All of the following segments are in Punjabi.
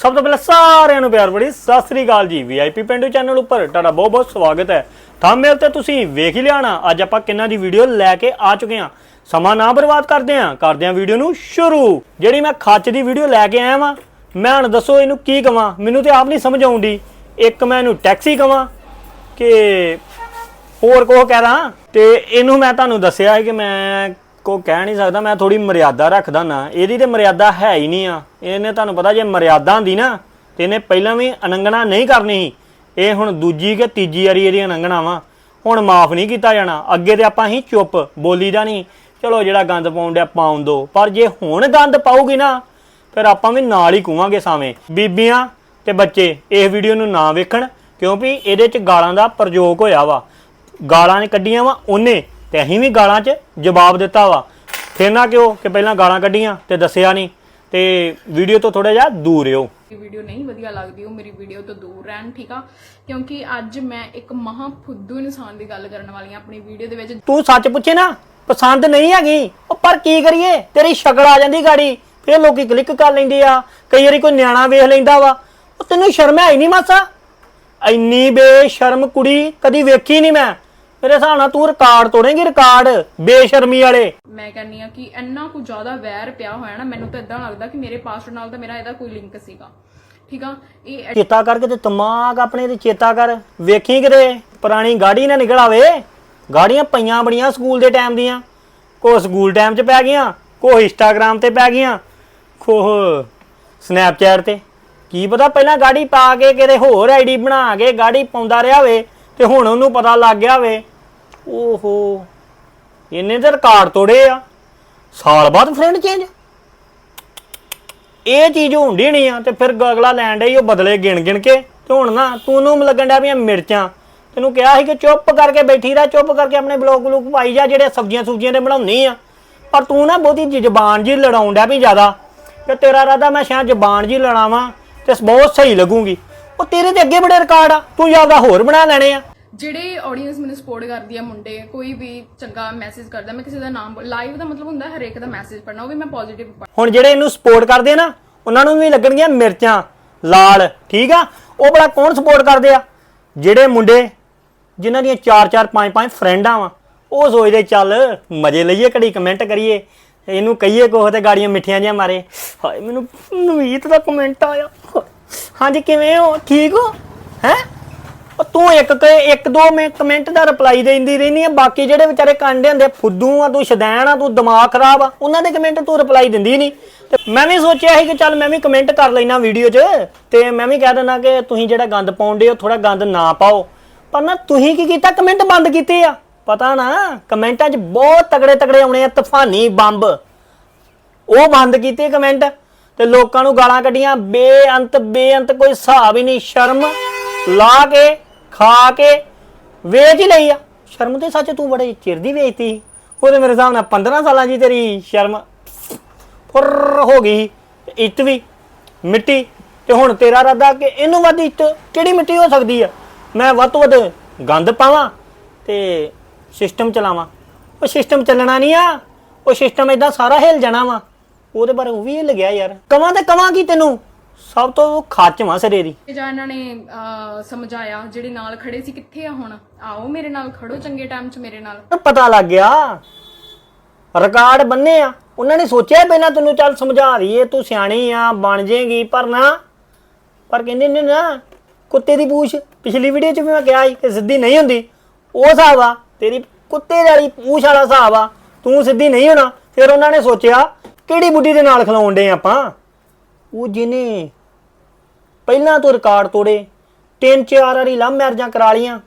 ਸਭ ਤੋਂ ਪਹਿਲਾਂ ਸਾਰਿਆਂ ਨੂੰ ਪਿਆਰ ਬੜੀ ਸਤਿ ਸ੍ਰੀ ਅਕਾਲ ਜੀ। ਵੀਆਈਪੀ ਪਿੰਡੂ ਚੈਨਲ ਉੱਪਰ ਤੁਹਾਡਾ ਬਹੁਤ ਬਹੁਤ ਸਵਾਗਤ ਹੈ। ਥੰਬਨੇਲ ਤੇ ਤੁਸੀਂ ਵੇਖ ਹੀ ਲਿਆ ਅੱਜ ਆਪਾਂ ਕਿੰਨਾ ਦੀ ਵੀਡੀਓ ਲੈ ਕੇ ਆ ਚੁੱਕੇ ਹਾਂ। ਸਮਾਂ ਨਾ ਬਰਬਾਦ ਕਰਦੇ ਹਾਂ ਕਰਦੇ ਹਾਂ ਵੀਡੀਓ ਨੂੰ ਸ਼ੁਰੂ। ਜਿਹੜੀ ਮੈਂ ਖੱਚ ਦੀ ਵੀਡੀਓ ਲੈ ਕੇ ਆਇਆ ਵਾਂ, ਮੈਂ ਹੁਣ ਦੱਸੋ ਇਹਨੂੰ ਕੀ ਕਵਾਂ? ਮੈਨੂੰ ਤੇ ਆਪ ਨਹੀਂ ਸਮਝ ਆਉਂਦੀ। ਇੱਕ ਮੈਂ ਇਹਨੂੰ ਟੈਕਸੀ ਕਵਾਂ ਕਿ ਹੋਰ ਕੋ ਕਹਿ ਰਾਂ ਤੇ ਇਹਨੂੰ ਮੈਂ ਤੁਹਾਨੂੰ ਦੱਸਿਆ ਹੈ ਕਿ ਮੈਂ ਕੋ ਕਹਿ ਨਹੀਂ ਸਕਦਾ, ਮੈਂ ਥੋੜੀ ਮਰਿਆਦਾ ਰੱਖਦਾ ਨਾ। ਇਹਦੀ ਤੇ ਮਰਿਆਦਾ ਹੈ ਹੀ ਨਹੀਂ ਆ। ਇਹਨੇ ਤੁਹਾਨੂੰ ਪਤਾ ਜੇ ਮਰਿਆਦਾ ਹੁੰਦੀ ਨਾ, ਤੇ ਇਹਨੇ ਪਹਿਲਾਂ ਵੀ ਅਨੰਗਣਾ ਨਹੀਂ ਕਰਨੀ ਸੀ। ਇਹ ਹੁਣ ਦੂਜੀ ਕਿ ਤੀਜੀ ਵਾਰੀ ਇਹਦੀ ਅਨੰਗਣਾ ਵਾ ਹੁਣ ਮਾਫ ਨਹੀਂ ਕੀਤਾ ਜਾਣਾ। ਅੱਗੇ ਤੇ ਆਪਾਂ ਹੀ ਚੁੱਪ, ਬੋਲੀ ਦਾ ਨਹੀਂ। ਚਲੋ ਜਿਹੜਾ ਗੰਦ ਪਾਉਣ ਡਿਆ, ਪਾਉਣ ਦੋ। ਪਰ ਜੇ ਹੁਣ ਗੰਦ ਪਾਉਗੀ ਨਾ, ਫਿਰ ਆਪਾਂ ਵੀ ਨਾਲ ਹੀ ਕੂਵਾਂਗੇ ਸਾਵੇਂ। ਬੀਬੀਆਂ ਤੇ ਬੱਚੇ, ਇਸ ਵੀਡੀਓ ਨੂੰ ਨਾ ਵੇਖਣ, ਕਿਉਂਕਿ ਇਹਦੇ ਚ ਗਾਲਾਂ ਦਾ ਪ੍ਰਯੋਗ ਹੋਇਆ ਵਾ। ਗਾਲਾਂ ਨੇ ਕੱਢੀਆਂ ਵਾ ਉਹਨੇ। ਤੇ ਅਸੀਂ ਵੀ ਗਾਲਾਂ 'ਚ ਜਵਾਬ ਦਿੱਤਾ ਵਾ। ਫਿਰ ਨਾ ਕਿਉਂ ਕਿ ਪਹਿਲਾਂ ਗਾਲਾਂ ਕੱਢੀਆਂ ਤੇ ਦੱਸਿਆ ਨਹੀਂ। ਤੇ ਵੀਡੀਓ ਤੋਂ ਥੋੜਾ ਜਿਹਾ ਦੂਰ ਰਹੋ। ਵੀਡੀਓ ਨਹੀਂ ਵਧੀਆ ਲੱਗਦੀ ਉਹ ਮੇਰੀ ਵੀਡੀਓ ਤੋਂ ਦੂਰ ਰਹਿਣ ਠੀਕ ਆ? ਕਿਉਂਕਿ ਅੱਜ ਮੈਂ ਇੱਕ ਮਹਾ ਫੁੱਦੂ ਇਨਸਾਨ ਦੀ ਗੱਲ ਕਰਨ ਵਾਲੀ ਆ ਆਪਣੀ ਵੀਡੀਓ ਦੇ ਵਿੱਚ। ਤੂੰ ਸੱਚ ਪੁੱਛੇ ਨਾ ਪਸੰਦ ਨਹੀਂ ਹੈਗੀ। ਉਹ ਪਰ ਕੀ ਕਰੀਏ? ਤੇਰੀ ਸ਼ਕਲ ਆ ਜਾਂਦੀ ਗਾੜੀ। ਫਿਰ ਲੋਕੀ ਕਲਿੱਕ ਕਰ ਲੈਂਦੇ ਆ। ਕਈ ਵਾਰੀ ਕੋਈ ਨਿਆਣਾ ਵੇਖ ਲੈਂਦਾ ਵਾ। ਉਹ ਤੈਨੂੰ ਸ਼ਰਮ ਹੈ ਹੀ ਨਹੀਂ ਮਾਸਾ? ਇੰਨੀ ਬੇਸ਼ਰਮ ਕੁੜੀ ਕਦੀ ਵੇਖੀ ਨਹੀਂ ਮੈਂ। ਮੇਰੇ ਹਿਸਾਬ ਨਾਲ ਤੂੰ ਰਿਕਾਰਡ ਤੋੜੇਂਗੀ ਰਿਕਾਰਡ ਬੇਸ਼ਰਮੀ ਵਾਲੇ। ਮੈਂ ਕਹਿੰਨੀ ਆ ਕਿ ਇੰਨਾ ਕੁ ਜ਼ਿਆਦਾ ਵੈਰ ਪਿਆ ਹੋਇਆ ਨਾ ਮੈਨੂੰ ਤਾਂ ਇਦਾਂ ਲੱਗਦਾ ਕਿ ਮੇਰੇ ਪਾਸਟਰ ਨਾਲ ਤਾਂ ਮੇਰਾ ਇਹਦਾ ਕੋਈ ਲਿੰਕ ਸੀਗਾ। ਠੀਕ ਆ? ਇਹ ਚੇਤਾ ਕਰਕੇ ਤੇ ਦਿਮਾਗ ਆਪਣੇ ਤੇ ਚੇਤਾ ਕਰ। ਵੇਖੀ ਕਿਤੇ ਪੁਰਾਣੀ ਗਾੜੀ ਨਾ ਨਿਕਲ ਆਵੇ। ਗਾੜੀਆਂ ਪਈਆਂ ਬੜੀਆਂ ਸਕੂਲ ਦੇ ਟਾਈਮ ਦੀਆਂ। ਕੋ ਸਕੂਲ ਟਾਈਮ 'ਚ ਪੈ ਗਈਆਂ ਕੋ ਇੰਸਟਾਗ੍ਰam ਤੇ ਪੈ ਗਈਆਂ ਕੋ ਸਨੈਪਚੈਟ ਤੇ। ਕੀ ਪਤਾ ਪਹਿਲਾਂ ਗਾੜੀ ਪਾ ਕੇ ਕਿਤੇ ਹੋਰ ਆਈਡੀ ਬਣਾ ਕੇ ਗਾੜੀ ਪਾਉਂਦਾ ਰਿਹਾ ਹੋਵੇ ਤੇ ਹੁਣ ਉਹਨੂੰ ਪਤਾ ਲੱਗ ਗਿਆ ਹੋਵੇ। ਓਹੋ ਇਹਨੇ ਤਾਂ ਰਿਕਾਰਡ ਤੋੜੇ ਆ। ਸਾਲ ਬਾਅਦ ਫਰੈਂਡ ਚੇਂਜ। ਇਹ ਚੀਜ਼ ਹੁੰਦੀ ਨਹੀਂ ਆ, ਤੇ ਫਿਰ ਅਗਲਾ ਲੈਣ ਡਈ, ਉਹ ਬਦਲੇ ਗਿਣ ਗਿਣ ਕੇ। ਤੇ ਹੁਣ ਨਾ ਤੂੰ ਨੂੰ ਲੱਗਣ ਡਿਆ ਵੀ ਮਿਰਚਾਂ। ਤੈਨੂੰ ਕਿਹਾ ਸੀ ਕਿ ਚੁੱਪ ਕਰਕੇ ਬੈਠੀ ਰਹਿ, ਚੁੱਪ ਕਰਕੇ ਆਪਣੇ ਬਲੌਗ ਬਲੂਕ ਪਾਈ ਜਾ, ਜਿਹੜੇ ਸਬਜ਼ੀਆਂ ਸੁਬਜ਼ੀਆਂ ਦੇ ਬਣਾਉਣੀ ਆ। ਪਰ ਤੂੰ ਨਾ ਬਹੁਤੀ ਜ਼ਬਾਨ ਜੀ ਲੜਾਉਣ ਡਿਆ ਵੀ ਜ਼ਿਆਦਾ। ਤੇ ਤੇਰਾ ਰਾਦਾ ਮੈਂ ਸ਼ਾਇਦ ਜ਼ਬਾਨ ਜੀ ਲੜਾਵਾਂ, ਤੇ ਬਹੁਤ ਸਹੀ ਲੱਗੂਗੀ। ਉਹ ਤੇਰੇ ਤੇ ਅੱਗੇ ਬੜੇ ਰਿਕਾਰਡ ਆ, ਤੂੰ ਜ਼ਿਆਦਾ ਹੋਰ ਬਣਾ ਲੈਣੇ ਆ। ਜਿਹੜੇ ਆਡੀਅנס ਮੈਨੂੰ ਸਪੋਰਟ ਕਰਦੀ ਆ ਮੁੰਡੇ, ਕੋਈ ਵੀ ਚੰਗਾ ਮੈਸੇਜ ਕਰਦਾ, ਮੈਂ ਕਿਸੇ ਦਾ ਨਾਮ ਲਾਈਵ ਦਾ ਮਤਲਬ ਹੁੰਦਾ ਹਰੇਕ ਦਾ ਮੈਸੇਜ ਪੜਨਾ ਉਹ ਵੀ ਮੈਂ ਪੋਜ਼ਿਟਿਵ ਹੁਣ ਜਿਹੜੇ ਇਹਨੂੰ ਸਪੋਰਟ ਕਰਦੇ ਆ ਨਾ, ਉਹਨਾਂ ਨੂੰ ਵੀ ਲੱਗਣਗੀਆਂ ਮਿਰਚਾਂ, ਲਾਲ, ਠੀਕ ਆ? ਉਹ ਬੜਾ ਕੌਣ ਸਪੋਰਟ ਕਰਦੇ ਆ? ਜਿਹੜੇ ਮੁੰਡੇ, ਜਿਨ੍ਹਾਂ ਦੀਆਂ 4-4 5-5 ਫਰੈਂਡਾਂ ਵਾ, ਉਹ ਸੋਚਦੇ, ਚੱਲ ਮਜ਼ੇ ਲਈਏ, ਘੜੀ ਕਮੈਂਟ ਕਰੀਏ। ਇਹਨੂੰ ਕਹੀਏ ਕੋਹ ਤੇ ਗਾੜੀਆਂ ਮਿੱਠੀਆਂ ਜਿਹੀਆਂ ਮਾਰੇ। ਹਾਏ, ਮੈਨੂੰ ਨਵੀਤ ਦਾ ਕਮੈਂਟ ਆਇਆ। ਹਾਂਜੀ, ਕਿਵੇਂ ਹੋ? ਠੀਕ ਹੋ? ਹੈ? ਉਹ ਤੂੰ ਇੱਕ ਕ- ਇੱਕ ਦੋ ਮੈਂ ਕਮੈਂਟ ਦਾ ਰਿਪਲਾਈ ਦੇਂਦੀ ਰਹਿਨੀ ਆ, ਬਾਕੀ ਜਿਹੜੇ ਵਿਚਾਰੇ ਕਾਂਡੇ ਹੁੰਦੇ ਫੁੱਦੂ ਆ, ਤੂੰ ਸ਼ਦੈਣ ਆ, ਤੂੰ ਦਿਮਾਗ ਖਰਾਬ ਆ, ਉਹਨਾਂ ਦੇ ਕਮੈਂਟ ਤੂੰ ਰਿਪਲਾਈ ਦਿੰਦੀ ਨਹੀਂ। ਤੇ ਮੈਂ ਵੀ ਸੋਚਿਆ ਸੀ ਕਿ ਚੱਲ ਮੈਂ ਵੀ ਕਮੈਂਟ ਕਰ ਲੈਣਾ ਵੀਡੀਓ 'ਚ, ਤੇ ਮੈਂ ਵੀ ਕਹਿ ਦਿੰਦਾ ਕਿ ਤੁਸੀਂ ਜਿਹੜਾ ਗੰਦ ਪਾਉਂਦੇ ਹੋ ਥੋੜਾ ਗੰਦ ਨਾ ਪਾਓ। ਪਰ ਨਾ ਤੁਸੀਂ ਕੀ ਕੀਤਾ? ਕਮੈਂਟ ਬੰਦ ਕੀਤੇ ਆ। ਪਤਾ ਨਾ ਕਮੈਂਟਾਂ 'ਚ ਬਹੁਤ ਤਗੜੇ ਤਗੜੇ ਆਉਣੇ ਆ, ਤੂਫਾਨੀ ਬੰਬ। ਉਹ ਬੰਦ ਕੀਤੇ ਕਮੈਂਟ ਤੇ ਲੋਕਾਂ ਨੂੰ ਗਾਲਾਂ ਕੱਢੀਆਂ, ਬੇਅੰਤ ਬੇਅੰਤ, ਕੋਈ ਹਿਸਾਬ ਹੀ ਨਹੀਂ, ਸ਼ਰਮ ਲਾ ਕੇ ਖਾ ਕੇ ਵੇਚ ਹੀ ਲਈ ਆ। ਸ਼ਰਮ ਤੇ ਸੱਚ ਤੂੰ ਬੜੇ ਚਿਰ ਦੀ ਵੇਚਤੀ ਉਹਦੇ ਮੇਰੇ ਹਿਸਾਬ ਨਾਲ 15 ਸਾਲਾਂ ਦੀ ਤੇਰੀ ਸ਼ਰਮ ਫੁਰ ਹੋ ਗਈ ਇੱਤ ਵੀ, ਮਿੱਟੀ, ਤੇ ਹੁਣ ਤੇਰਾ ਇਰਾਦਾ ਕਿ ਇਹਨੂੰ ਵੱਧ ਇੱਤ ਕਿਹੜੀ ਮਿੱਟੀ ਹੋ ਸਕਦੀ ਆ? ਮੈਂ ਵੱਧ ਤੋਂ ਵੱਧ ਗੰਦ ਪਾਵਾਂ ਤੇ ਸਿਸਟਮ ਚਲਾਵਾਂ। ਉਹ ਸਿਸਟਮ ਚੱਲਣਾ ਨਹੀਂ ਆ। ਉਹ ਸਿਸਟਮ ਇਦਾਂ ਸਾਰਾ ਹਿਲ ਜਾਣਾ ਵਾ। ਉਹਦੇ ਬਾਰੇ ਉਹ ਵੀ ਹਿੱਲ ਗਿਆ ਯਾਰ। ਕਵਾਂ ਤੇ ਕਵਾਂ ਕੀ ਤੈਨੂੰ? ਸਭ ਤੋਂ ਖੱਚ ਵਾਂ ਸਿਰੇ ਦੀ। ਜਾਂ ਇਹਨਾਂ ਨੇ ਅਹ, ਸਮਝਾਇਆ ਜਿਹੜੇ ਨਾਲ ਖੜੇ ਸੀ ਕਿੱਥੇ ਆ ਹੁਣ? ਆਓ ਮੇਰੇ ਨਾਲ ਖੜੋ ਚੰਗੇ ਟਾਈਮ 'ਚ ਮੇਰੇ ਨਾਲ। ਪਤਾ ਲੱਗ ਗਿਆ। ਰਿਕਾਰਡ ਬੰਨੇ ਆ। ਉਹਨਾਂ ਨੇ ਸੋਚਿਆ ਪਹਿਲਾਂ ਤੈਨੂੰ ਚੱਲ ਸਮਝਾ ਦਈਏ ਤੂੰ ਸਿਆਣੀ ਆ ਬਣ ਜਾਏਗੀ ਪਰ ਨਾ ਪਰ ਕਹਿੰਦੇ ਨੇ ਨਾ ਕੁੱਤੇ ਦੀ ਪੂਛ ਪਿਛਲੀ ਵੀਡੀਓ 'ਚ ਵੀ ਮੈਂ ਕਿਹਾ ਸੀ ਕਿ ਸਿੱਧੀ ਨਹੀਂ ਹੁੰਦੀ। ਉਹ ਹਿਸਾਬ ਆ ਤੇਰੀ ਕੁੱਤੇ ਵਾਲੀ ਪੂਛ ਵਾਲਾ ਹਿਸਾਬ ਆ ਤੂੰ ਸਿੱਧੀ ਨਹੀਂ ਹੋਣਾ। ਫਿਰ ਉਹਨਾਂ ਨੇ ਸੋਚਿਆ ਕਿਹੜੀ ਬੁੱਢੀ ਦੇ ਨਾਲ ਖਲਾਉਣ ਡੇ ਆਪਾਂ? ਉਹ ਜਿਹਨੇ ਪਹਿਲਾਂ ਤੋਂ ਰਿਕਾਰਡ ਤੋੜੇ, ਤਿੰਨ ਚਾਰ ਵਾਰੀ ਲਵ ਮੈਰਜਾਂ ਕਰਾ ਲੀਆਂ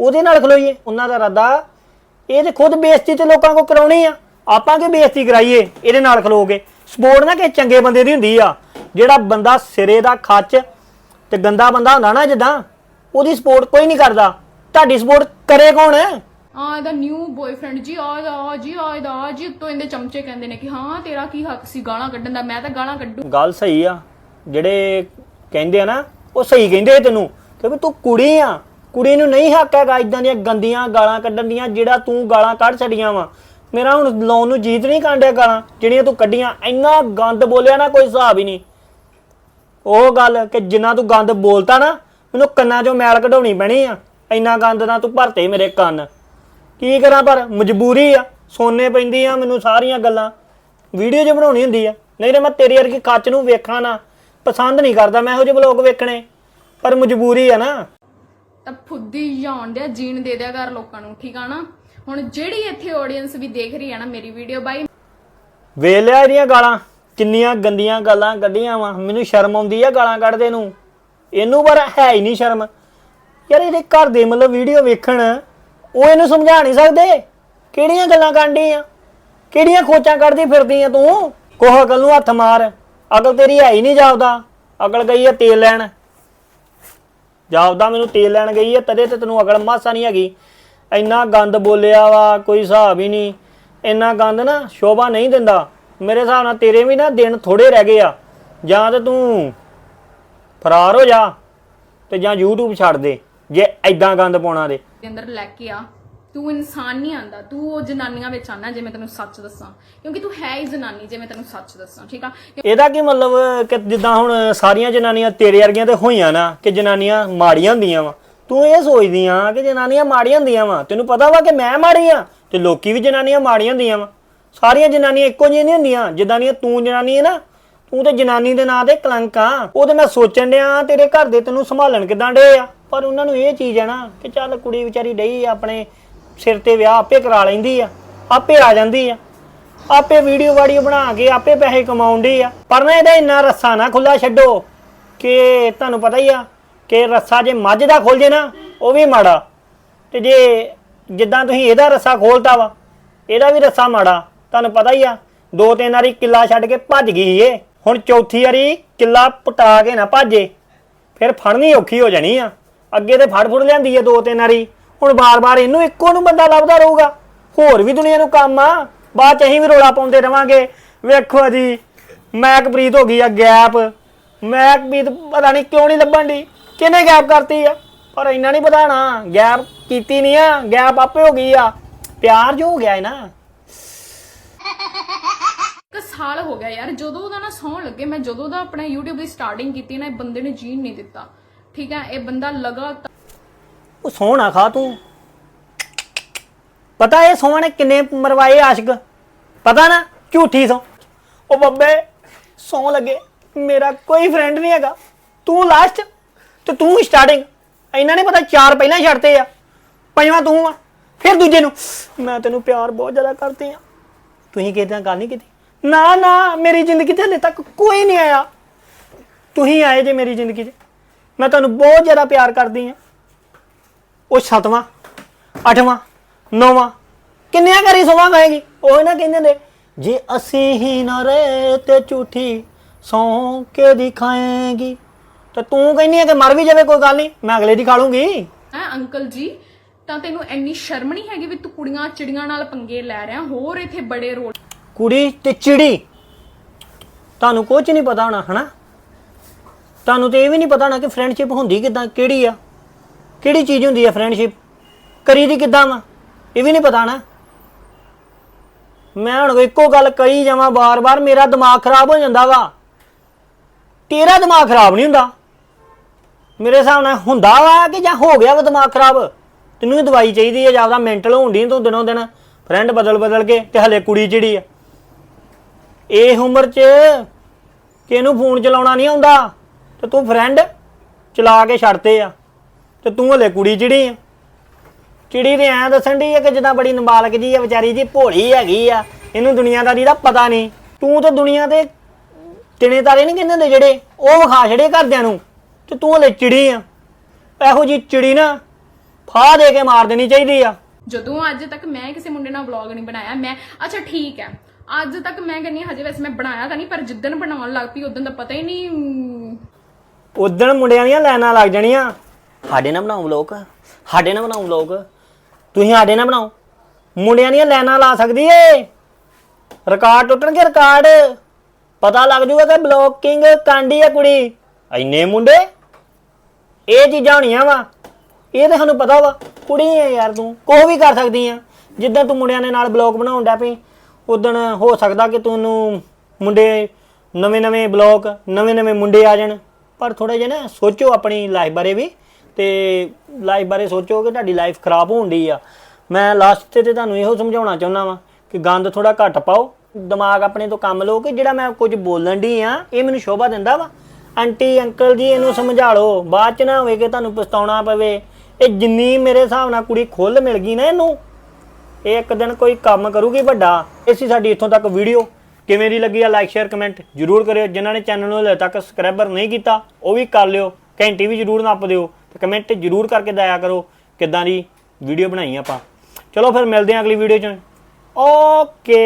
ਉਹਦੇ ਨਾਲ ਖਲੋਈਏ, ਉਹਨਾਂ ਦਾ ਇਰਾਦਾ ਇਹ ਤੇ ਖੁਦ ਬੇਇੱਜ਼ਤੀ ਤੇ ਲੋਕਾਂ ਕੋ ਕਰਾਉਣੀ ਆ। ਆਪਾਂ ਕਿ ਬੇਇੱਜ਼ਤੀ ਕਰਾਈਏ? ਇਹਦੇ ਨਾਲ ਖਲੋਗੇ। ਸਪੋਰਟ ਨਾ ਕਿ ਚੰਗੇ ਬੰਦੇ ਦੀ ਹੁੰਦੀ ਆ। ਜਿਹੜਾ ਬੰਦਾ ਸਿਰੇ ਦਾ ਖੱਚ ਤੇ ਗੰਦਾ ਬੰਦਾ ਹੁੰਦਾ ਨਾ ਜਿੱਦਾਂ, ਉਹਦੀ ਸਪੋਰਟ ਕੋਈ ਨਹੀਂ ਕਰਦਾ। ਤੁਹਾਡੀ ਸਪੋਰਟ ਕਰੇ ਕੌਣ? ਹੈ ਆ ਇਹਦਾ ਨਿਊ ਬॉयਫ੍ਰੈਂਡ ਜੀ, ਆ ਆ ਜੀ, ਆ ਇਹਦਾ ਜੀ, ਉੱਤੋਂ ਇਹਦੇ ਚਮਚੇ ਕਹਿੰਦੇ ਨੇ ਕਿ ਹਾਂ, ਤੇਰਾ ਕੀ ਹੱਕ ਸੀ ਗਾਲਾਂ ਕੱਢਣ ਦਾ? ਮੈਂ ਤਾਂ ਗਾਲਾਂ ਕੱਢੂ। ਗੱਲ ਸਹੀ ਆ। ਜਿਹੜੇ ਕਹਿੰਦੇ ਆ ਨਾ, ਉਹ ਸਹੀ ਕਹਿੰਦੇ ਆ ਤੈਨੂੰ। ਕਿ ਵੀ ਤੂੰ ਕੁੜੀ ਆ। ਕੁੜੀ ਨੂੰ ਨਹੀਂ ਹੱਕ ਹੈਗਾ ਇਦਾਂ ਦੀਆਂ ਗੰਦੀਆਂ ਗਾਲਾਂ ਕੱਢਣ ਦੀਆਂ, ਜਿਹੜਾ ਤੂੰ ਗਾਲਾਂ ਕੱਢ ਛੜੀਆਂ ਵਾ। ਮੇਰਾ ਹੁਣ ਲਾਉਣ ਨੂੰ ਜੀਤ ਨਹੀਂ ਕਾਂਡਿਆ ਗਾਲਾਂ, ਜਿਹੜੀਆਂ ਤੂੰ ਕੱਢੀਆਂ। ਇੰਨਾ ਗੰਦ ਬੋਲਿਆ ਨਾ, ਕੋਈ ਹਿਸਾਬ ਹੀ ਨਹੀਂ। ਉਹ ਗੱਲ ਕਿ ਜਿੰਨਾ ਤੂੰ ਗੰਦ ਬੋਲਤਾ ਨਾ, ਮੈਨੂੰ ਕੰਨਾਂ 'ਚੋਂ ਮੈਲ ਕਢਾਉਣੀ ਪੈਣੀ ਆ। ਇੰਨਾ ਗੰਦ ਨਾ ਤੂੰ ਭਰਤੇ ਮੇਰੇ ਕੰਨ। ਕੀ ਕਰਾਂ ਪਰ ਮਜਬੂਰੀ ਆ ਸੋਨੇ ਪੈਂਦੀ ਆ ਮੈਨੂੰ ਸਾਰੀਆਂ ਗੱਲਾਂ। ਵੀਡੀਓ 'ਚ ਬਣਾਉਣੀ ਹੁੰਦੀ ਆ ਨਹੀਂ ਤੇ ਮੈਂ ਤੇਰੀ ਵਰਗੀ ਕੱਚ ਨੂੰ ਵੇਖਾਂ ਨਾ ਪਸੰਦ ਨਹੀਂ ਕਰਦਾ ਮੈਂ ਇਹੋ ਜਿਹੇ ਬਲੌਗ ਵੇਖਣੇ ਪਰ ਮਜਬੂਰੀ ਆ ਨਾ। ਤਾਂ ਫੁੱਦੀ ਜਾਣ ਦਿਆ ਜੀਣ ਦੇ ਦਿਆ ਕਰ ਲੋਕਾਂ ਨੂੰ ਠੀਕ ਆ ਨਾ? ਹੁਣ ਜਿਹੜੀ ਇੱਥੇ ਆਡੀਅנס ਵੀ ਦੇਖ ਰਹੀ ਹੈ ਨਾ ਮੇਰੀ ਵੀਡੀਓ ਬਾਈ। ਵੇਖ ਲਿਆ ਇਹਦੀਆਂ ਗਾਲਾਂ ਕਿੰਨੀਆਂ ਗੰਦੀਆਂ ਗੱਲਾਂ ਕੱਢੀਆਂ ਵਾ ਮੈਨੂੰ ਸ਼ਰਮ ਆਉਂਦੀ ਆ ਗਾਲਾਂ ਕੱਢਦੇ ਨੂੰ। ਇਹਨੂੰ ਪਰ ਹੈ ਹੀ ਨਹੀਂ ਸ਼ਰਮ। ਯਾਰ ਇਹਦੇ ਘਰ ਦੇ ਮਤਲਬ ਵੀਡੀਓ ਵੇਖਣ ਉਹ ਇਹਨੂੰ ਸਮਝਾ ਨਹੀਂ ਸਕਦੇ। ਕਿਹੜੀਆਂ ਗੱਲਾਂ ਕਾਂਢੀ ਆ? ਕਿਹੜੀਆਂ ਖੋਚਾਂ ਕੱਢਦੀ ਫਿਰਦੀ ਆ ਤੂੰ? ਕੋਹ ਅਕਲ ਨੂੰ ਹੱਥ ਮਾਰ। ਅਕਲ ਤੇਰੀ ਹੈ ਹੀ ਨਹੀਂ ਜਾਪਦਾ। ਅਕਲ ਗਈ ਆ ਤੇਲ ਲੈਣ। ਜਾਪਦਾ ਮੈਨੂੰ ਤੇਲ ਲੈਣ ਗਈ ਹੈ ਤਦੇ ਤੇ ਤੈਨੂੰ ਅਕਲ ਮਾਸਾ ਨਹੀਂ ਹੈਗੀ। ਇੰਨਾ ਗੰਦ ਬੋਲਿਆ ਵਾ, ਕੋਈ ਹਿਸਾਬ ਹੀ ਨਹੀਂ। ਇੰਨਾ ਗੰਦ ਨਾ ਸ਼ੋਭਾ ਨਹੀਂ ਦਿੰਦਾ। ਮੇਰੇ ਹਿਸਾਬ ਨਾਲ ਤੇਰੇ ਵੀ ਨਾ ਦਿਨ ਥੋੜੇ ਰਹਿ ਗਏ ਆ। ਜਾਂ ਤੇ ਤੂੰ ਫਰਾਰ ਹੋ ਜਾ ਤੇ ਜਾਂ YouTube ਛੱਡ ਦੇ, ਜੇ ਐਦਾਂ ਗੰਦ ਪਾਉਣਾ ਦੇ ਦੇ ਅੰਦਰ ਲੈ ਕੇ ਆ। ਤੂੰ ਇਨਸਾਨ ਨਹੀਂ ਆਂਦਾ। ਤੂੰ ਉਹ ਜਨਾਨੀਆਂ ਵਿੱਚ ਆਣਾ ਜੇ ਮੈਂ ਤੈਨੂੰ ਸੱਚ ਦੱਸਾਂ। ਕਿਉਂਕਿ ਤੂੰ ਹੈ ਹੀ ਜਨਾਨੀ ਜੇ ਮੈਂ ਤੈਨੂੰ ਸੱਚ ਦੱਸਾਂ, ਠੀਕ ਆ? ਇਹਦਾ ਕੀ ਮਤਲਬ ਕਿ ਜਿੱਦਾਂ ਹੁਣ ਸਾਰੀਆਂ ਜਨਾਨੀਆਂ ਤੇਰੇ ਵਰਗੀਆਂ ਤੇ ਹੋਈਆਂ ਨਾ, ਕਿ ਜਨਾਨੀਆਂ ਮਾੜੀਆਂ ਹੁੰਦੀਆਂ ਵਾ। ਤੂੰ ਇਹ ਸੋਚਦੀ ਆ ਕਿ ਜਨਾਨੀਆਂ ਮਾੜੀਆਂ ਹੁੰਦੀਆਂ ਵਾ। ਤੈਨੂੰ ਪਤਾ ਵਾ ਕਿ ਮੈਂ ਮਾੜੀ ਆ ਤੇ ਲੋਕੀ ਵੀ ਜਨਾਨੀਆਂ ਮਾੜੀਆਂ ਹੁੰਦੀਆਂ ਵਾ। ਸਾਰੀਆਂ ਜਨਾਨੀਆਂ ਇੱਕੋ ਜਿਹੀਆਂ ਨਹੀਂ ਹੁੰਦੀਆਂ। ਜਿੱਦਾਂ ਦੀਆਂ ਤੂੰ ਜਨਾਨੀ ਹੈ ਨਾ ਤੂੰ ਤੇ ਜਨਾਨੀ ਦੇ ਨਾਂ ਤੇ ਕਲੰਕ ਆ। ਉਹ ਤੇ ਮੈਂ ਸੋਚਣ ਡਿਆ ਤੇਰੇ ਘਰ ਦੇ ਤੈਨੂੰ ਸੰਭਾਲਣ ਕਿਦਾਂ ਡੇ ਆ? ਪਰ ਉਹਨਾਂ ਨੂੰ ਇਹ ਚੀਜ਼ ਹੈ ਨਾ ਕਿ ਚੱਲ ਕੁੜੀ ਵਿਚਾਰੀ ਡਈ ਆ, ਆਪਣੇ ਸਿਰ ਤੇ ਵਿਆਹ ਆਪੇ ਕਰਾ ਲੈਂਦੀ ਆ, ਆਪੇ ਆ ਜਾਂਦੀ ਆ। ਆਪੇ ਵੀਡੀਓ ਵਾਡੀਓ ਬਣਾ ਕੇ ਆਪੇ ਪੈਸੇ ਕਮਾਉਂਦੀ ਆ। ਪਰ ਨਾ ਇਹਦਾ ਇੰਨਾ ਰੱਸਾ ਨਾ ਖੁੱਲਾ ਛੱਡੋ ਕਿ ਤੁਹਾਨੂੰ ਪਤਾ ਹੀ ਆ ਕਿ ਰੱਸਾ ਜੇ ਮੱਝ ਦਾ ਖੁੱਲ ਜੇ ਨਾ, ਉਹ ਵੀ ਮਾੜਾ। ਤੇ ਜੇ ਜਿੱਦਾਂ ਤੁਸੀਂ ਇਹਦਾ ਰੱਸਾ ਖੋਲਤਾ ਵਾ, ਇਹਦਾ ਵੀ ਰੱਸਾ ਮਾੜਾ। ਤੁਹਾਨੂੰ ਪਤਾ ਹੀ ਆ, ਦੋ ਤਿੰਨ ਵਾਰੀ ਕਿੱਲਾ ਛੱਡ ਕੇ ਭੱਜ ਗਈ ਏ। ਹੁਣ ਚੌਥੀ ਵਾਰੀ ਕਿੱਲਾ ਪਟਾ ਕੇ ਨਾ ਭਾਜੇ, ਫਿਰ ਫੜਨੀ ਔਖੀ ਹੋ ਜਾਣੀ ਆ। ਅੱਗੇ ਤੇ ਫੜ ਫੁੜ ਲਿਆਂਦੀ ਆ ਦੋ ਤਿੰਨ ਵਾਰੀ, ਹੁਣ ਬਾਰ-ਬਾਰ ਇਹਨੂੰ ਇੱਕੋ ਨੂੰ ਬੰਦਾ ਲੱਭਦਾ ਰਹੂਗਾ। ਹੋਰ ਵੀ ਦੁਨੀਆ ਨੂੰ ਕੰਮ ਆ, ਬਾਅਦ ਚ ਅਸੀਂ ਵੀ ਰੋਲਾ ਪਾਉਂਦੇ ਰਵਾਂਗੇ। ਵੇਖੋ ਜੀ ਮੈਕਪ੍ਰੀਤ ਹੋ ਗਈ ਆ ਗੈਪ। ਮੈਕਪ੍ਰੀਤ ਪਤਾ ਨਹੀਂ ਕਿਉਂ ਨਹੀਂ ਲੱਭਣ ਦੀ ਕਿਹਨੇ ਗੈਪ ਕਰਤੀ ਆ? ਪਰ ਇੰਨਾ ਨਹੀਂ ਵਧਾਣਾ ਗੈਪ ਕੀਤੀ ਨਹੀਂ ਆ, ਗੈਪ ਆਪੇ ਹੋ ਗਈ ਆ। ਪਿਆਰ ਜੋ ਹੋ ਗਿਆ ਹੈ ਨਾ ਸਾਲ ਹੋ ਗਿਆ ਯਾਰ, ਜਦੋਂ ਉਹਦਾ ਨਾ ਸੌਣ ਲੱਗੇ, ਮੈਂ ਜਦੋਂ ਦਾ ਆਪਣਾ YouTube ਦੀ ਸਟਾਰਟਿੰਗ ਕੀਤੀ ਨਾ, ਇਹ ਬੰਦੇ ਨੇ ਜੀਣ ਨਹੀਂ ਦਿੱਤਾ। ਠੀਕ ਹੈ, ਇਹ ਬੰਦਾ ਲਗਾਤਾਰ ਉਹ ਸੋਹਣਾ ਖਾ ਤੂੰ। ਪਤਾ ਇਹ ਸੋਹਣੇ ਕਿੰਨੇ ਮਰਵਾਏ ਆਸ਼ਕ? ਪਤਾ ਨਾ, ਝੂਠੀ ਸੌ। ਉਹ ਬੱਬੇ ਸੌ ਲੱਗੇ। ਮੇਰਾ ਕੋਈ ਫਰੈਂਡ ਨਹੀਂ ਹੈਗਾ। ਤੂੰ ਲਾਸਟ ਤੇ ਤੂੰ ਸਟਾਰਟਿੰਗ ਇਹਨਾਂ ਨੇ ਪਤਾ ਚਾਰ ਪਹਿਲਾਂ ਹੀ ਛੱਡਤੇ ਆ। ਪੰਜਵਾਂ ਤੂੰ ਆ। ਫਿਰ ਦੂਜੇ ਨੂੰ, ਮੈਂ ਤੈਨੂੰ ਪਿਆਰ ਬਹੁਤ ਜ਼ਿਆਦਾ ਕਰਦੀ ਆ। ਤੁਸੀਂ ਕਿਤੇ ਨਾਲ ਗੱਲ ਨਹੀਂ ਕੀਤੀ? ਨਾ ਨਾ, ਮੇਰੀ ਜ਼ਿੰਦਗੀ 'ਚ ਹਲੇ ਤੱਕ ਕੋਈ ਨਹੀਂ ਆਇਆ। ਤੁਸੀਂ ਆਏ ਜੇ ਮੇਰੀ ਜ਼ਿੰਦਗੀ 'ਚ। ਮੈਂ ਤੁਹਾਨੂੰ ਬਹੁਤ ਜ਼ਿਆਦਾ ਪਿਆਰ ਕਰਦੀ ਆ ਉਹ ਸੱਤਵਾਂ, ਅੱਠਵਾਂ, ਨੌਵਾਂ, ਕਿੰਨਿਆਂ ਕਰੀ ਸੋਵਾਂ ਕਹੇਗੀ ਉਹ ਨਾ ਕਹਿੰਦੇ ਨੇ, ਜੇ ਅਸੀਂ ਹੀ ਨਾ ਰਹੇ ਤੇ ਝੂਠੀ ਸੌਂ ਕੇ ਦਿਖਾਏਗੀ। ਤੇ ਤੂੰ ਕਹਿੰਦੀ ਹੈ ਕਿ ਮਰ ਵੀ ਜਾਵੇ, ਕੋਈ ਗੱਲ ਨਹੀਂ, ਮੈਂ ਅਗਲੇ ਦੀ ਖਾ ਲੂੰਗੀ। ਹੈ, ਅੰਕਲ ਜੀ, ਤਾਂ ਤੈਨੂੰ ਇੰਨੀ ਸ਼ਰਮ ਨਹੀਂ ਹੈਗੀ ਵੀ ਤੂੰ ਕੁੜੀਆਂ ਚਿੜੀਆਂ ਨਾਲ ਪੰਗੇ ਲੈ ਰਿਹਾ, ਹੋਰ ਇੱਥੇ ਬੜੇ ਰੋਲ ਕੁੜੀ ਤੇ ਚਿੜੀ। ਤੁਹਾਨੂੰ ਕੁਝ ਨਹੀਂ ਪਤਾ ਹੋਣਾ, ਹਨਾ? ਤੁਹਾਨੂੰ ਤੇ ਇਹ ਵੀ ਨਹੀਂ ਪਤਾ ਹੋਣਾ ਕਿ ਫਰੈਂਡਸ਼ਿਪ ਹੁੰਦੀ ਕਿਦਾਂ, ਕਿਹੜੀ ਆ? ਕਿਹੜੀ ਚੀਜ਼ ਹੁੰਦੀ ਆ ਫਰੈਂਡਸ਼ਿਪ ਕਰੀ ਦੀ ਕਿਦਾਂ ਵਾ? ਇਹ ਵੀ ਨਹੀਂ ਪਤਾ ਨਾ ਮੈਂ ਹੁਣ ਇੱਕੋ ਗੱਲ ਕਹੀ ਜਾਵਾਂ ਬਾਰ-ਬਾਰ, ਮੇਰਾ ਦਿਮਾਗ ਖਰਾਬ ਹੋ ਜਾਂਦਾ ਵਾ। ਤੇਰਾ ਦਿਮਾਗ ਖਰਾਬ ਨਹੀਂ ਹੁੰਦਾ। ਮੇਰੇ ਹਿਸਾਬ ਨਾਲ ਹੁੰਦਾ ਵਾ ਕਿ ਜਾਂ ਹੋ ਗਿਆ ਵਾ ਦਿਮਾਗ ਖਰਾਬ? ਤੈਨੂੰ ਵੀ ਦਵਾਈ ਚਾਹੀਦੀ ਹੈ ਜਾਂ ਉਹਦਾ ਮੈਂਟਲ ਹੁੰਦੀ ਤੂੰ ਦਿਨੋਂ ਦਿਨ? ਫਰੈਂਡ ਬਦਲ ਬਦਲ ਕੇ ਤੇ ਹਲੇ ਕੁੜੀ ਜਿਹੜੀ ਆ। ਇਹ ਉਮਰ 'ਚ ਕਿ ਫੋਨ ਚਲਾਉਣਾ ਨਹੀਂ ਆਉਂਦਾ? ਤੇ ਤੂੰ ਫਰੈਂਡ ਚਲਾ ਕੇ ਛੱਡਤੇ ਆ। ਤੇ ਤੂੰ ਹਲੇ ਕੁੜੀ ਜਿਹੜੀ ਆ। ਚਿੜੀ ਤੇ ਐਂ ਦੱਸਣ ਦੀ ਆ ਕਿ ਜਿੱਦਾਂ ਬੜੀ ਨਾਬਾਲਗ ਜੀ ਆ, ਵਿਚਾਰੀ ਜੀ ਭੋਲੀ ਹੈਗੀ ਆ। ਇਹਨੂੰ ਦੁਨੀਆਦਾਰੀ ਦਾ ਪਤਾ ਨਹੀਂ। ਤੂੰ ਤਾਂ ਦੁਨੀਆ ਦੇ ਤਿਣੇ ਤਾਰੇ ਨਹੀਂ ਕਹਿੰਦੇ ਹੁੰਦੇ ਜਿਹੜੇ? ਉਹ ਵਿਖਾ ਛੜੇ ਘਰਦਿਆਂ ਨੂੰ। ਤੇ ਤੂੰ ਹਲੇ ਚਿੜੀ ਆ। ਇਹੋ ਜੀ ਚਿੜੀ ਨਾ ਫਾਹ ਦੇ ਕੇ ਮਾਰ ਦੇਣੀ ਚਾਹੀਦੀ ਆ। ਜਦੋਂ ਅੱਜ ਤੱਕ ਮੈਂ ਕਿਸੇ ਮੁੰਡੇ ਨਾਲ ਵਲੌਗ ਨਹੀਂ ਬਣਾਇਆ, ਮੈਂ ਅੱਛਾ, ਠੀਕ ਹੈ। ਅੱਜ ਤੱਕ ਮੈਂ ਕਹਿੰਨੀ ਹਜੇ ਵੈਸੇ ਮੈਂ ਬਣਾਇਆ ਤਾਂ ਨਹੀਂ ਪਰ ਜਿੱਦਣ ਬਣਾਉਣ ਲੱਗ ਪਈ ਉਦੋਂ ਦਾ ਪਤਾ ਹੀ ਨਹੀਂ। ਹਮ, ਉਦਣ ਮੁੰਡਿਆਂ ਦੀਆਂ ਲਾਈਨਾਂ ਲੱਗ ਜਾਣੀਆਂ। ਸਾਡੇ ਨਾਲ ਬਣਾਓ ਲੋਕ ਸਾਡੇ ਨਾਲ ਬਣਾਓ ਲੋਕ ਤੁਸੀਂ ਸਾਡੇ ਨਾਲ ਬਣਾਓ। ਮੁੰਡਿਆਂ ਦੀਆਂ ਲਾਈਨਾਂ ਲਾ ਸਕਦੀ ਏ। Record ਟੁੱਟਣਗੇ record. ਪਤਾ ਲੱਗ ਜੂਗਾ ਕਿ ਬਲੌਕਿੰਗ ਕਾਂਡੀ ਆ ਕੁੜੀ। ਐਨੇ ਮੁੰਡੇ। ਇਹ ਚੀਜ਼ਾਂ ਹੋਣੀਆਂ ਵਾ। ਇਹ ਤੇ ਸਾਨੂੰ ਪਤਾ ਵਾ। ਕੁੜੀ ਐ ਯਾਰ ਤੂੰ। ਕੋਈ ਵੀ ਕਰ ਸਕਦੀ ਆ। ਜਿੱਦਾਂ ਤੂੰ ਮੁੰਡਿਆਂ ਦੇ ਨਾਲ ਬਲੌਗ ਬਣਾਉਣ ਡੈ ਪਈ। ਉਦੋਂ ਹੋ ਸਕਦਾ ਕਿ ਤੈਨੂੰ ਮੁੰਡੇ ਨਵੇਂ ਨਵੇਂ ਬਲੌਗ ਨਵੇਂ ਨਵੇਂ ਮੁੰਡੇ ਆ ਜਾਣ। ਪਰ ਥੋੜਾ ਜਿਹਾ ਨਾ ਸੋਚੋ ਆਪਣੀ ਲਾਈਫ ਬਾਰੇ ਵੀ ਤੇ ਲਾਈਫ ਬਾਰੇ ਸੋਚੋ ਕਿ ਤੁਹਾਡੀ ਲਾਈਫ ਖਰਾਬ ਹੋਣ ਦੀ ਆ। ਮੈਂ ਲਾਸਟ ਤੇ ਤੇ ਤੁਹਾਨੂੰ ਇਹੋ ਸਮਝਾਉਣਾ ਚਾਹੁੰਦਾ ਵਾਂ ਕਿ ਗੰਦ ਥੋੜਾ ਘੱਟ ਪਾਓ। ਦਿਮਾਗ ਆਪਣੇ ਤੋਂ ਕੰਮ ਲਓ ਕਿ ਜਿਹੜਾ ਮੈਂ ਕੁਝ ਬੋਲਣ ਦੀ ਆ, ਇਹ ਮੈਨੂੰ ਸ਼ੋਭਾ ਦਿੰਦਾ ਵਾ। ਆਂਟੀ, ਅੰਕਲ ਜੀ, ਇਹਨੂੰ ਸਮਝਾ ਲਓ। ਬਾਅਦ ਚ ਨਾ ਹੋਵੇ ਕਿ ਤੁਹਾਨੂੰ ਪਛਤਾਉਣਾ ਪਵੇ। ਇਹ ਜਿੰਨੀ ਮੇਰੇ ਹਿਸਾਬ ਨਾਲ ਕੁੜੀ ਖੁੱਲ ਮਿਲ ਗਈ ਨਾ ਇਹਨੂੰ ਇਹ ਇੱਕ ਦਿਨ ਕੋਈ ਕੰਮ ਕਰੂਗੀ ਵੱਡਾ ਇਹ ਸੀ ਸਾਡੀ ਇੱਥੋਂ ਤੱਕ ਵੀਡੀਓ। ਕਿਵੇਂ ਦੀ ਲੱਗੀ ਆ ਲਾਈਕ ਸ਼ੇਅਰ ਕਮੈਂਟ ਜਰੂਰ ਕਰਿਓ। ਜਿਨ੍ਹਾਂ ਨੇ ਚੈਨਲ ਨੂੰ ਹਲੇ ਤੱਕ ਸਬਸਕ੍ਰਾਈਬਰ ਨਹੀਂ ਕੀਤਾ, ਉਹ ਵੀ ਕਰ ਲਿਓ। ਘੰਟੀ ਵੀ ਜਰੂਰ ਨੱਪ ਦਿਓ। ਤੇ ਕਮੈਂਟ ਜਰੂਰ ਕਰਕੇ ਦਇਆ ਕਰੋ ਕਿੱਦਾਂ ਦੀ ਵੀਡੀਓ ਬਣਾਈ ਆਪਾਂ। ਚਲੋ ਫਿਰ ਮਿਲਦੇ ਹਾਂ ਅਗਲੀ ਵੀਡੀਓ 'ਚ। ਓਕੇ